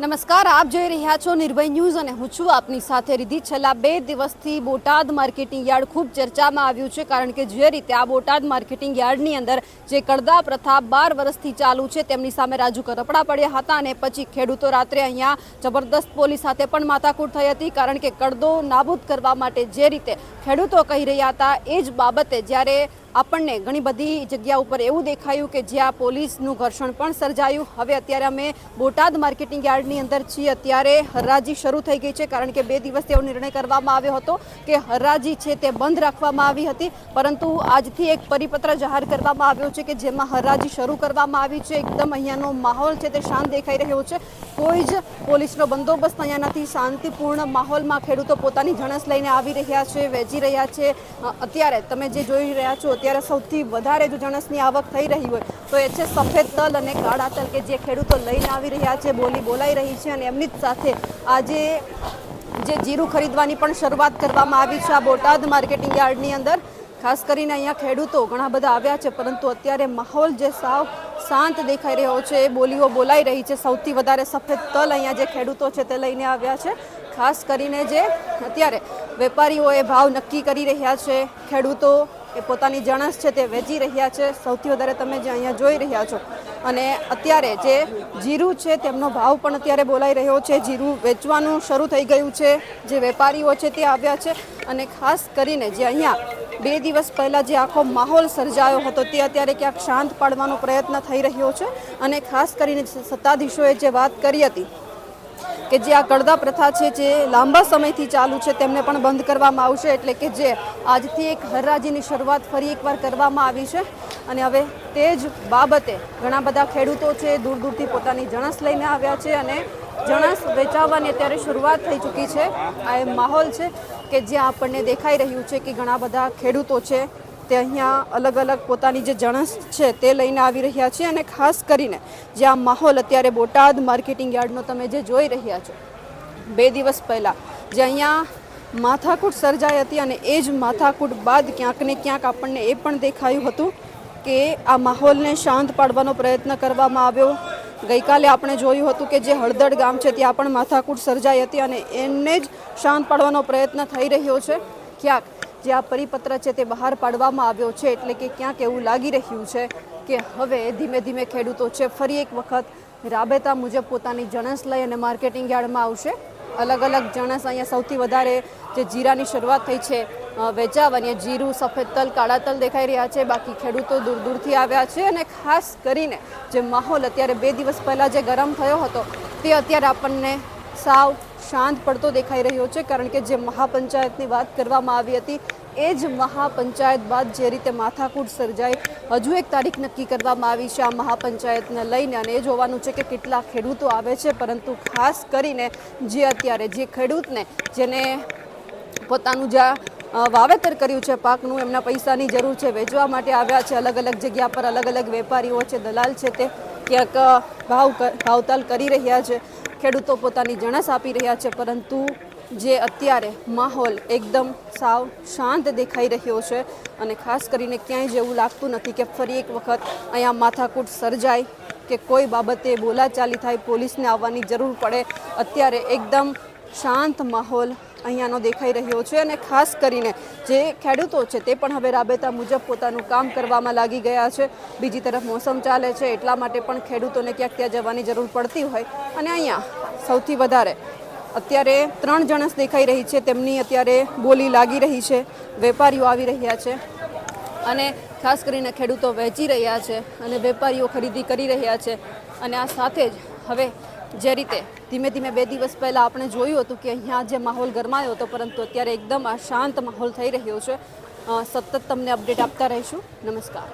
નમસ્કાર, આપ જોઈ રહ્યા છો નિર્ભય ન્યૂઝ અને હું છું આપની સાથે રીધી છેલ્લા બે દિવસથી બોટાદ માર્કેટિંગ યાર્ડ ખૂબ ચર્ચામાં આવ્યું છે, કારણ કે જે રીતે આ બોટાદ માર્કેટિંગ યાર્ડની અંદર જે કડદા પ્રથા બાર વર્ષથી ચાલુ છે, તેમની સામે રાજુ કરપડા પડ્યા હતા અને પછી ખેડૂતો રાત્રે અહીંયા જબરદસ્ત પોલીસ સાથે પણ માથાકૂટ થઈ હતી, કારણ કે કડદો નાબૂદ કરવા માટે જે રીતે ખેડૂતો કહી રહ્યા હતા, એ જ બાબતે જ્યારે આપણને ઘણી બધી જગ્યા ઉપર એવું દેખાયું કે જ્યાં પોલીસનું ઘર્ષણ પણ સર્જાયું. હવે અત્યારે અમે બોટાદ માર્કેટિંગ યાર્ડની અંદર છીએ. અત્યારે હરાજી શરૂ થઈ ગઈ છે, કારણ કે બે દિવસથી એવો નિર્ણય કરવામાં આવ્યો હતો કે હરાજી છે તે બંધ રાખવામાં આવી હતી. પરંતુ આજથી એક પરિપત્ર જાહેર કરવામાં આવ્યો છે કે જેમાં હરાજી શરૂ કરવામાં આવી છે. એકદમ અહીંયાનો માહોલ છે તે શાંત દેખાઈ રહ્યો છે. કોઈ જ પોલીસનો બંદોબસ્ત અહીંયા નથી. શાંતિપૂર્ણ માહોલમાં ખેડૂતો પોતાની જણસ લઈને આવી રહ્યા છે, વેચી રહ્યા છે. અત્યારે તમે જે જોઈ રહ્યા છો, અત્યારે સૌથી વધારે જો જણસની આવક થઈ રહી હોય, તો એ છે સફેદ તલ અને કાળા તલ કે જે ખેડૂતો લઈને આવી રહ્યા છે, બોલી બોલાઈ રહી છે અને એમની જ સાથે આજે જે જીરું ખરીદવાની પણ શરૂઆત કરવામાં આવી છે આ બોટાદ માર્કેટિંગ યાર્ડની અંદર. ખાસ કરીને અહીંયા ખેડૂતો ઘણા બધા આવ્યા છે, પરંતુ અત્યારે માહોલ જે સાવ શાંત દેખાઈ રહ્યો છે, બોલીઓ બોલાઈ રહી છે. સૌથી વધારે સફેદ તલ અહીંયા જે ખેડૂતો છે તે લઈને આવ્યા છે. ખાસ કરીને જે અત્યારે વેપારીઓએ ભાવ નક્કી કરી રહ્યા છે. ખેડૂતો એ પોતાની જણસ છે તે વેચી રહ્યા છે. સૌથી વધારે તમે જે અહીંયા જોઈ રહ્યા છો. અને અત્યારે જે જીરું છે તેમનો ભાવ પણ અત્યારે બોલાઈ રહ્યો છે. જીરું વેચવાનું શરૂ થઈ ગયું છે. જે વેપારીઓ છે તે આવ્યા છે. અને ખાસ કરીને જે અહીંયા બે દિવસ પહેલાં જે આખો માહોલ સર્જાયો હતો, તે અત્યારે ક્યાંક શાંત પાડવાનો પ્રયત્ન થઈ રહ્યો છે અને ખાસ કરીને સત્તાધીશોએ જે વાત કરી હતી કે જે આ કડદા પ્રથા છે, જે લાંબા સમયથી ચાલુ છે, તેમને પણ બંધ કરવામાં આવશે, એટલે કે જે આજથી એક હરરાજીની શરૂઆત ફરી એકવાર કરવામાં આવી છે. અને હવે તે જ બાબતે ઘણા બધા ખેડૂતો છે, દૂર દૂરથી પોતાની જણસ લઈને આવ્યા છે અને જણસ વેચાવવાની અત્યારે શરૂઆત થઈ ચૂકી છે. આ એ માહોલ છે. કે જ્યાં આપણને દેખાઈ રહ્યું છે કે ઘણા બધા ખેડૂતો છે, તે અહીંયા અલગ અલગ પોતાની જે જણસ છે તે લઈને આવી રહ્યા છે અને ખાસ કરીને જે આ માહોલ અત્યારે બોટાદ માર્કેટિંગ યાર્ડનો તમે જે જોઈ રહ્યા છો, બે દિવસ પહેલાં જે અહીંયા માથાકૂટ સર્જાઈ હતી અને એ જ માથાકૂટ બાદ ક્યાંક ને ક્યાંક આપણને એ પણ દેખાયું હતું કે આ માહોલને શાંત પાડવાનો પ્રયત્ન કરવામાં આવ્યો ગઈકાલે આપણે જોયું હતું કે જે હળદડ ગામ છે ત્યાં પણ માથાકૂટ સર્જાઈ હતી અને એને જ શાંત પાડવાનો પ્રયત્ન થઈ રહ્યો છે. ક્યાંક જે આ પરિપત્ર છે તે બહાર પાડવામાં આવ્યો છે એટલે કે ક્યાંક એવું લાગી રહ્યું છે કે હવે ધીમે ધીમે ખેડૂતો છે ફરી એક વખત રાબેતા મુજબ પોતાની જણસ લઈ અને માર્કેટિંગ યાર્ડમાં આવશે. અલગ અલગ જણસ અહીંયા સૌથી વધારે જે જીરાની શરૂઆત થઈ છે અ, વેચાવાની જીરું સફેદ તલ કાળા તલ દેખાઈ રહ્યા છે. બાકી ખેડૂતો દૂર દૂરથી આવ્યા છે અને ખાસ કરીને જે માહોલ અત્યારે બે દિવસ પહેલાં જે ગરમ થયો હતો તે અત્યારે આપણને સાવ શાંત પડતો દેખાઈ રહ્યો છે. કારણ કે જે મહાપંચાયતની વાત કરવામાં આવી હતી એ જ મહાપંચાયત બાદ જે રીતે માથાકૂટ સર્જાઈ હજુ એક તારીખ નક્કી કરવામાં આવી છે આ મહાપંચાયતને લઈને. અને એ જોવાનું છે કે કેટલા ખેડૂતો આવે છે. પરંતુ ખાસ કરીને જે અત્યારે જે ખેડૂતને જેને પોતાનું જે અ, વાવેતર કર્યું છે પાકનું, એમના પૈસાની જરૂર છે, વેચવા માટે આવ્યા છે અલગ અલગ જગ્યા પર અલગ અલગ વેપારીઓ છે, દલાલ છે તે ક્યાંક ભાવ ભાવતાલ કરી રહ્યા છે, ખેડૂતો પોતાની જણસ આપી રહ્યા છે, પરંતુ જે અત્યારે માહોલ એકદમ સાવ શાંત દેખાઈ રહ્યો છે અને ખાસ કરીને ક્યાંય જેવું લાગતું નથી કે ફરી એક વખત અહીંયા માથાકૂટ સર્જાય કે કોઈ બાબતે બોલાચાલી થાય, પોલીસને આવવાની જરૂર પડે. અત્યારે એકદમ શાંત માહોલ અહીંયાનો દેખાઈ રહ્યો છે અને ખાસ કરીને જે ખેડૂતો છે તે પણ હવે રાબેતા મુજબ પોતાનું કામ કરવામાં લાગી ગયા છે. બીજી તરફ મોસમ ચાલે છે એટલા માટે પણ ખેડૂતોને ક્યાંક ત્યાં જવાની જરૂર પડતી હોય. અને અહીંયા સૌથી વધારે અત્યારે ત્રણ જણસ દેખાઈ રહી છે, તેમની અત્યારે બોલી લાગી રહી છે, વેપારીઓ આવી રહ્યા છે અને ખાસ કરીને ખેડૂતો વહેંચી રહ્યા છે અને વેપારીઓ ખરીદી કરી રહ્યા છે. અને આ સાથે જ હવે જે રીતે ધીમે ધીમે બે દિવસ પહેલાં આપણે જોયું હતું કે અહીંયા જે માહોલ ગરમાયો હતો, પરંતુ અત્યારે એકદમ આ શાંત માહોલ થઈ રહ્યો છે. સતત તમને અપડેટ આપતા રહીશું. નમસ્કાર.